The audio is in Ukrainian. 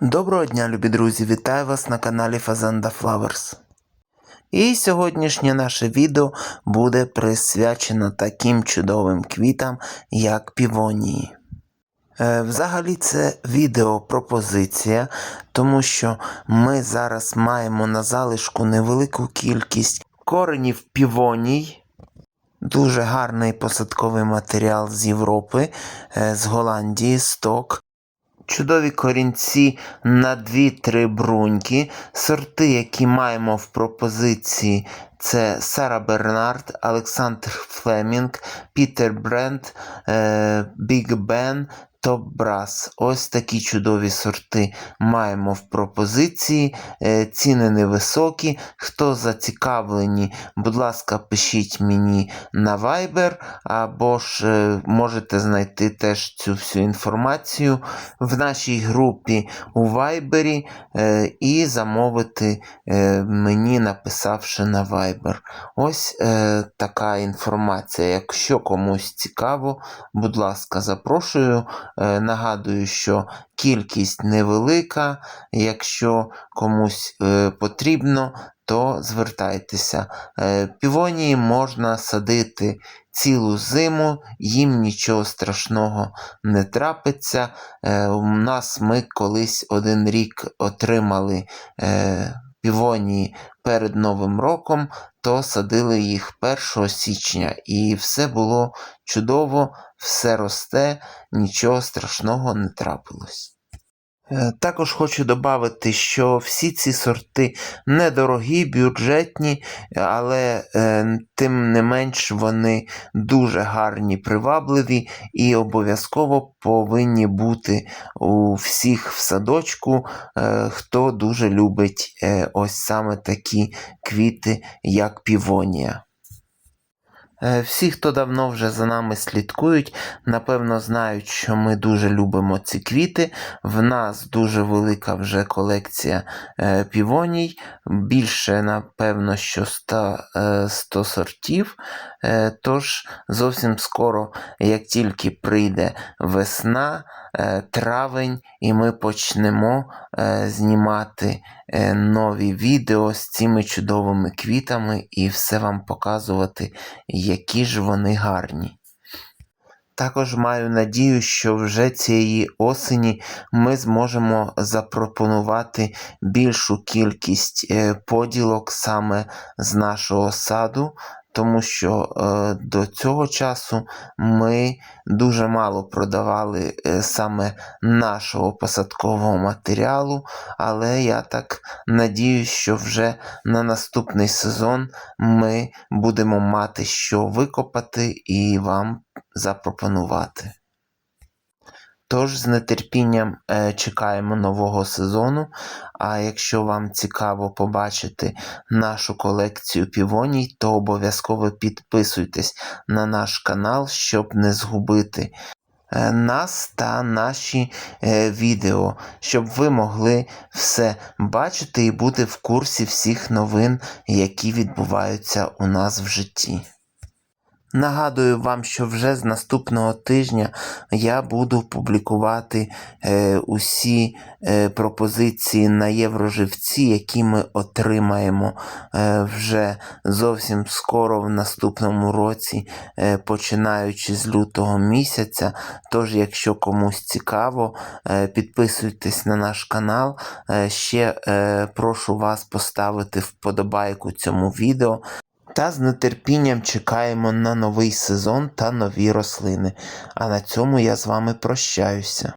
Доброго дня, любі друзі! Вітаю вас на каналі Fazenda Flowers. І сьогоднішнє наше відео буде присвячено таким чудовим квітам, як півонії. Е, Взагалі це відео пропозиція, тому що ми зараз маємо на залишку невелику кількість коренів півоній. Дуже гарний посадковий матеріал з Європи, е, з Голландії, сток. Чудові корінці на 2-3 бруньки. Сорти, які маємо в пропозиції, це Сара Бернард, Олександр Флемінг, Пітер Брент, Біг Бен, Топ Брас. Ось такі чудові сорти маємо в пропозиції. Е, Ціни невисокі. Хто зацікавлені, будь ласка, пишіть мені на Viber, або ж е, можете знайти теж цю всю інформацію в нашій групі у Viber е, і замовити мені, написавши на Viber. Ось така інформація. Якщо комусь цікаво, будь ласка, запрошую. Е, нагадую, що кількість невелика. Якщо комусь е, потрібно, то звертайтеся. Е, півонії можна садити цілу зиму, їм нічого страшного не трапиться. У нас ми колись один рік отримали півонії перед Новим роком, то садили їх 1 січня, і все було чудово, все росте, нічого страшного не трапилось. Е, Також хочу додати, що всі ці сорти недорогі, бюджетні, але е, тим не менш вони дуже гарні, привабливі і обов'язково повинні бути у всіх в садочку, е, хто дуже любить ось саме такі квіти, як півонія. Е, Всі, хто давно вже за нами слідкують, напевно знають, що ми дуже любимо ці квіти. В нас дуже велика вже колекція е, півоній, більше, напевно, що 100, е, 100 сортів. Е, Тож зовсім скоро, як тільки прийде весна, травень, і ми почнемо е, знімати е, нові відео з цими чудовими квітами і все вам показувати, які ж вони гарні. Також маю надію, що вже цієї осені ми зможемо запропонувати більшу кількість е, поділок саме з нашого саду, тому що е, до цього часу ми дуже мало продавали е, саме нашого посадкового матеріалу, але я так надіюсь, що вже на наступний сезон ми будемо мати що викопати і вам запропонувати. Тож з нетерпінням е, чекаємо нового сезону. А якщо вам цікаво побачити нашу колекцію півоній, то обов'язково підписуйтесь на наш канал, щоб не згубити е, нас та наші е, відео, щоб ви могли все бачити і бути в курсі всіх новин, які відбуваються у нас в житті. Нагадую вам, що вже з наступного тижня я буду публікувати е, усі е, пропозиції на євроживці, які ми отримаємо е, вже зовсім скоро в наступному році, е, починаючи з лютого місяця. Тож, якщо комусь цікаво, е, підписуйтесь на наш канал. Е, ще е, прошу вас поставити вподобайку цьому відео. Та з нетерпінням чекаємо на новий сезон та нові рослини. А на цьому я з вами прощаюся.